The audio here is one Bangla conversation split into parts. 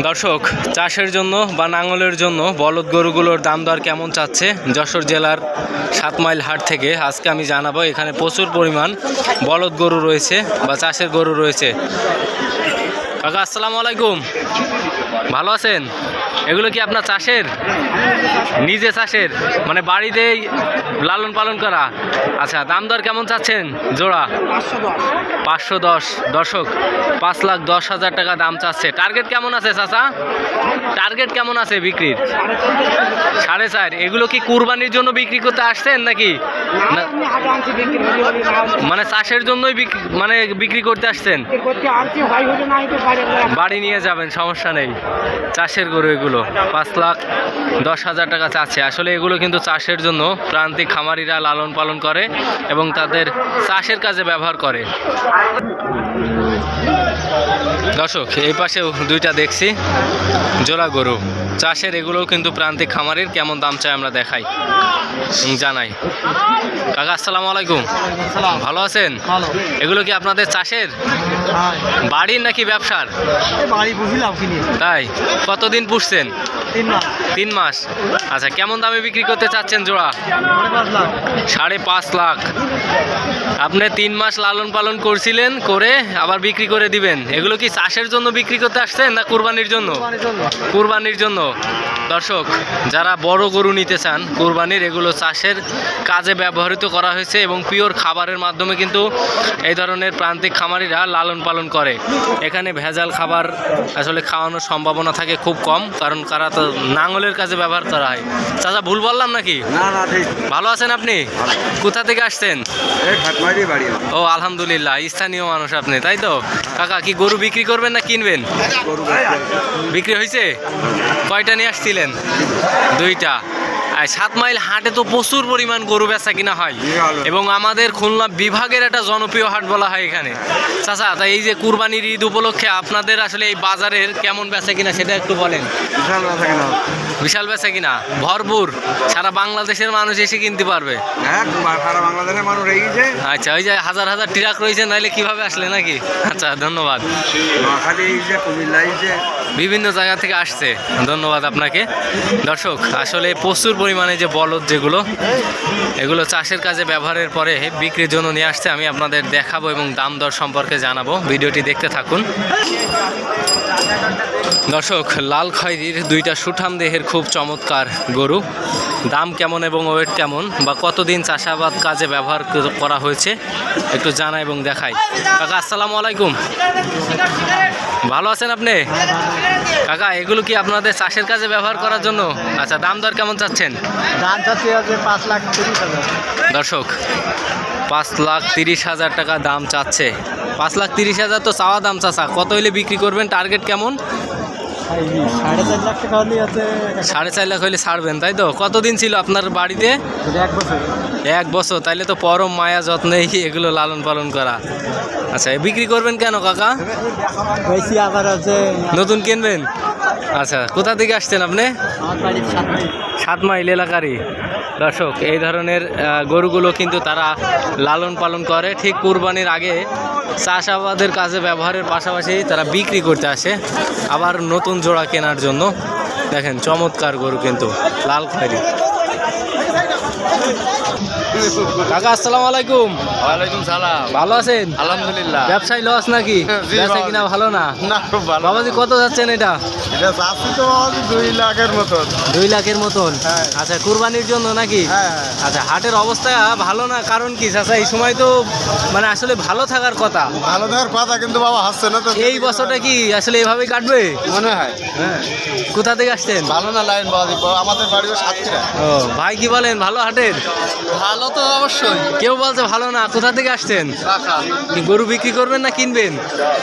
দর্শক, চাষের জন্য বা নাঙলের জন্য বলদ গরুগুলোর দাম দর কেমন চাচ্ছে? যশোর জেলার সাত মাইল হাট থেকে আজকে আমি জানাব, এখানে প্রচুর পরিমাণ বলদ গরু রয়েছে বা চাষের গরু রয়েছে। কাকা, আসসালামু আলাইকুম। ভালো আছেন? এগুলো কি আপনার চাষের? নিজে চাষের? মানে বাড়িতেই লালন পালন করা? আচ্ছা দাম দর কেমন চাচ্ছেন জোড়া? পাঁচশো দশ। দর্শক পাঁচ লাখ দশ হাজার টাকা দাম চাচ্ছে। টার্গেট কেমন আছে চাচা? টার্গেট কেমন আছে বিক্রির? সাড়ে চার। এগুলো কি কুরবানির জন্য বিক্রি করতে আসছেন নাকি? মানে চাষের জন্যই বিক্রি মানে বিক্রি করতে আসছেন? বাড়ি নিয়ে যাবেন সমস্যা নেই। চাষের গরু এগুলো। পাঁচ লাখ, দশ হাজার টাকা চাচ্ছে। আসলে এগুলো কিন্তু চাষের জন্য প্রান্তিক খামারিরা লালন পালন করে এবং তাদের চাষের কাজে ব্যবহার করে। দর্শক এই পাশেও দুইটা দেখছি। জোড়া গরু। চাষের এগুলোও কিন্তু প্রান্তিক খামারের কেমন দাম চাই আমরা দেখাই জানাই। কাকা আসসালামু আলাইকুম। ভালো আছেন? এগুলো কি আপনাদের চাষের? বাড়ির নাকি ব্যবসার? তাই? কতদিন পুষছেন? তিন মাস। আচ্ছা কেমন দামে বিক্রি করতে চাচ্ছেন জোড়া? সাড়ে পাঁচ লাখ। আপনি তিন মাস লালন পালন করছিলেন করে আবার বিক্রি করে দিবেন। এগুলো কি চাষের জন্য বিক্রি করতে আসছেন না কুরবানির জন্য? জন্য। কুরবানির জন্য। দর্শক যারা বড় গরু নিতে চান কুরবানির এগুলো চাষের কাজে ব্যবহৃত করা হয়েছে এবং পিওর খাবারের মাধ্যমে কিন্তু এই ধরনের প্রান্তিক খামারিরা লালন পালন করে। এখানে ভেজাল খাবার আসলে খাওয়ানোর সম্ভাবনা থাকে খুব কম কারণ কারা তো নাঙলের কাজে ব্যবহার করা হয়। চাচা ভুল বললাম নাকি? না না ঠিক। ভালো আছেন আপনি? কোথা থেকে আসছেন? ও আলহামদুলিল্লাহ স্থানীয় মানুষ আপনি তাই তো? কাকা কি গরু বিক্রি করবেন না কিনবেন? বিক্রি হয়েছে? কয়টা নিয়ে আসছিলেন? দুইটা। আর সাত মাইল হাটে তো প্রচুর পরিমাণ গরু বেচা কিনা হয়। এবং আমাদের খুলনা বিভাগের একটা জনপ্রিয় হাট বলা হয় এখানে। চাচা তাই এই যে কুরবানির ঈদ উপলক্ষে আপনাদের আসলে এই বাজারের কেমন বেচা কিনা সেটা একটু বলেন। বিশাল বেচা কিনা। ভরপুর। সারা বাংলাদেশের মানুষ এসে কিনতে পারবে। হ্যাঁ আচ্ছা ওই যে হাজার হাজার ট্রাক রয়েছে নাইলে কীভাবে আসলে নাকি? আচ্ছা ধন্যবাদ। বিভিন্ন জায়গা থেকে আসছে। ধন্যবাদ আপনাকে। দর্শক, আসলে প্রচুর পরিমাণে যে বলদ যেগুলো, এগুলো চাষের কাজে ব্যবহারের পরে বিক্রির জন্য নিয়ে আসছে, আমি আপনাদের দেখাবো এবং দাম দর সম্পর্কে জানাব। ভিডিওটি দেখতে থাকুন। দর্শক, লাল খয়েরির দুইটা সুঠাম দেহের খুব চমৎকার গরু। দাম কেমন এবং ওয়েট কেমন বা কতদিন চাষাবাদ কাজে ব্যবহার করা হয়েছে, একটু জানা এবং দেখাই। কাকা, আসসালামু আলাইকুম। ভালো আছেন আপনি? কাকা এগুলো কি আপনাদের চাষের কাজে ব্যবহার করার জন্য? আচ্ছা দাম দর কেমন চাচ্ছেন? দাম চাচ্ছি হচ্ছে পাঁচ লাখ তিরিশ হাজার। দর্শক পাঁচ লাখ তিরিশ হাজার টাকা দাম চাচ্ছে। পাঁচ লাখ তিরিশ হাজার তো চাওয়া দাম চাচা। কত হইলে বিক্রি করবেন? টার্গেট কেমন? সাড়ে চার লাখ টাকা হলে আছে সাড়ে চার লাখ হইলে ছাড়বেন তাই তো? কতদিন ছিল আপনার বাড়িতে? এক বছর। এক বছর তাইলে তো পরম মায়া যত্নে এগুলো লালন পালন করা। আচ্ছা বিক্রি করবেন কেন কাকা? আবার আছে। নতুন কিনবেন? আচ্ছা কোথা থেকে আসছেন আপনি? সাত মাইল এলাকারই। দর্শক, এই ধরনের গরুগুলো কিন্তু তারা লালন পালন করে। ঠিক কুরবানির আগে চাষাবাদের কাজে ব্যবহারের পাশাপাশি তারা বিক্রি করতে আসে। আবার নতুন জোড়া কেনার জন্য। দেখেন, চমৎকার গরু কিন্তু, লাল খয়েরি। কাকা আসসালামু আলাইকুম। ওয়ালাইকুম সালাম। ভালো আছেন? আলহামদুলিল্লাহ। ব্যবসায়ী লস নাকি? ভালো। কিনা ভালো। না? না খুব ভালো। বাবাজি কত যাচ্ছেন এটা? এটা তো দুই লাখের মতন। দুই লাখের মতন? হ্যাঁ। আচ্ছা কুরবানির জন্য নাকি? হ্যাঁ, হ্যাঁ। আচ্ছা হাটের অবস্থা ভালো না? কারণ কি চাচা এই সময় তো মানে আসলে ভালো থাকার কথা। ভালো থাকার কথা কিন্তু বাবা হাসছে না তো। এই বছরটা কি আসলে এভাবে কাটবে? মনে হয়। হ্যাঁ। কোথা থেকে আসছেন? ভালো না লাইন বাবাজি আমাদের বাড়িও সাতক্ষীরা। ও। ভাই কি বলেন ভালো হাটের? ভালো তো অবশ্যই। কেউ বলছে ভালো না কোথা থেকে আসছেন? গরু বিক্রি করবেন না কিনবেন?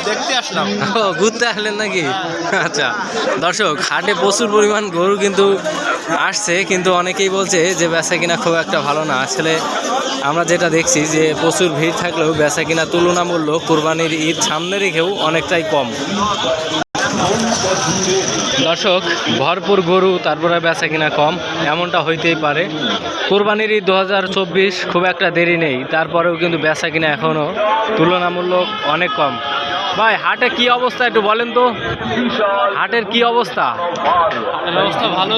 দেখতে আসলাম। ও ঘুরতে আসলেন নাকি? আচ্ছা দর্শক হাটে প্রচুর পরিমাণ গরু কিন্তু আসছে কিন্তু অনেকেই বলছে যে বেচা কিনা খুব একটা ভালো না। আসলে আমরা যেটা দেখছি যে প্রচুর ভিড় থাকলেও বেচা কিনা তুলনামূল্য কোরবানির ঈদ সামনে রেখেও অনেকটাই কম। দর্শক, ভরপুর গরু, তারপরে বেচা কিনা কম, এমনটা হইতেই পারে। কোরবানির ঈদ দু খুব একটা দেরি নেই, তারপরেও কিন্তু বেচা কিনা এখনও তুলনামূলক অনেক কম। ভাই হাটে কি অবস্থা একটু বলেন তো। হাটের কি অবস্থা? ভালো।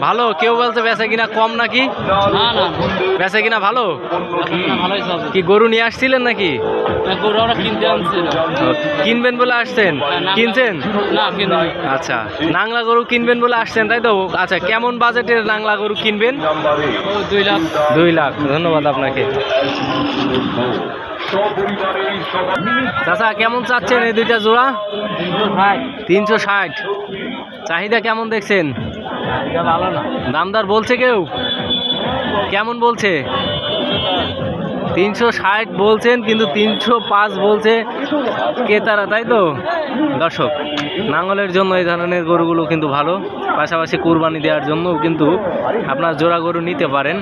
ভালো? কেউ বলছে বেচে কিনা কম নাকি? না না। বেচে কিনা ভালো? কি গরু নিয়ে আসছিলেন নাকি? গরু আমরা কিনতে কিনবেন বলে আসছেন? কিনছেন? আচ্ছা নাংলা গরু কিনবেন বলে আসছেন তাই তো? আচ্ছা কেমন বাজেটের নাংলা গরু কিনবেন? দুই লাখ। দুই লাখ ধন্যবাদ আপনাকে। চাচা কেমন চাচ্ছেন এই দুইটা জোড়া? তিনশো ষাট। চাহিদা কেমন দেখছেন? দামদার বলছে কেউ? কেমন বলছে? তিনশো ষাট বলছেন, কিন্তু তিনশো পাঁচ বলছে ক্রেতারা, তাই তো? দর্শক নাঙ্গলের জন্য এই ধরনের গরুগুলো কিন্তু ভালো, পাশাপাশি কুরবানি দেওয়ার জন্যও কিন্তু আপনার জোড়া গরু নিতে পারেন।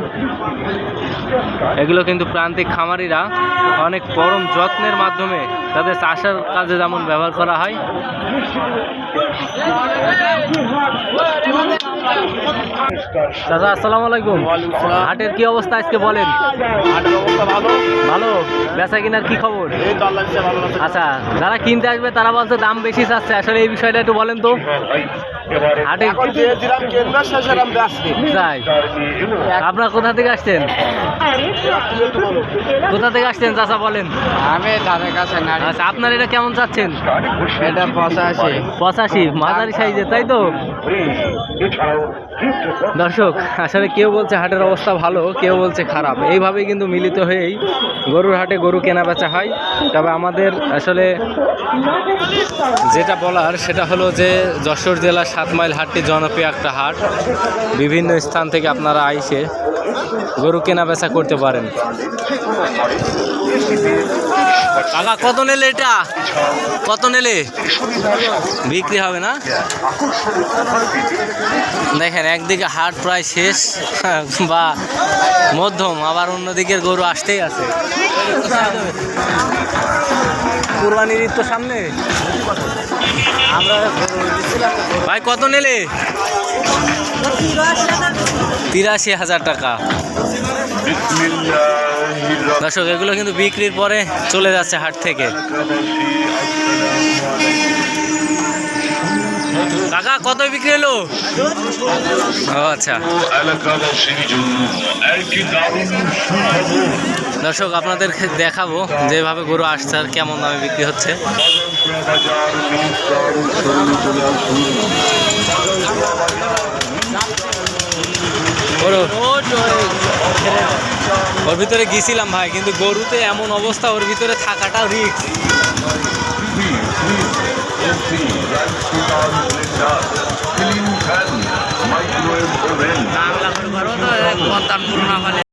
এগুলো কিন্তু প্রান্তিক খামারিরা অনেক পরম যত্নের মাধ্যমে তাদের চাষের কাজে যেমন ব্যবহার করা হয়। দাদা আসসালামু আলাইকুম। হাটের কি অবস্থা আজকে বলেন? হাটের অবস্থা ভালো। ভালো? বেচা কিনার কি খবর? আচ্ছা যারা কিনতে আসবে তারা বলছে দাম বেশি চাচ্ছে। আসলে এই বিষয়টা একটু বলেন তো। হাটে আপনারা কোথা থেকে আসছেন? কোথা থেকে আসছেন চাচা বলেন? আমি তাদের কাছে আচ্ছা আপনার এটা কেমন চাচ্ছেন? এটা পঁচাশি। পঁচাশি মাঝারি সাইজে তাই তো? দর্শক আসলে কেউ বলছে হাটের অবস্থা ভালো কেউ বলছে খারাপ। এইভাবেই কিন্তু মিলিত হয়েই গরুর হাটে গরু কেনা বেচা হয়। তবে আমাদের আসলে যেটা বলার সেটা হলো যে যশোর জেলার সাত মাইল হাটটি জনপ্রিয় একটা হাট। বিভিন্ন স্থান থেকে আপনারা আইসে গরু কেনা বেচা করতে পারেন। কাকা, কত নিলে এটা? কত নিলে? বিক্রি হবে না? দেখেন, একদিকে হাট প্রায় শেষ, বা মধ্যম, আবার অন্যদিকের গরু আসতেই আছে। কুরবানির তো সামনে। ভাই, কত নিলে? তিরাশি হাজার টাকা। দর্শক, এগুলো কিন্তু বিক্রির পরে চলে যাচ্ছে হাট থেকে। কাকা কত বিক্রি হলো? আচ্ছা। দর্শক আপনাদের দেখাবো যেভাবে গরু আসছে আর কেমন দামে বিক্রি হচ্ছে। ওর ভিতরে গেছিলাম ভাই, কিন্তু গরুতে এমন অবস্থা, ওর ভিতরে থাকাটা পুরোনো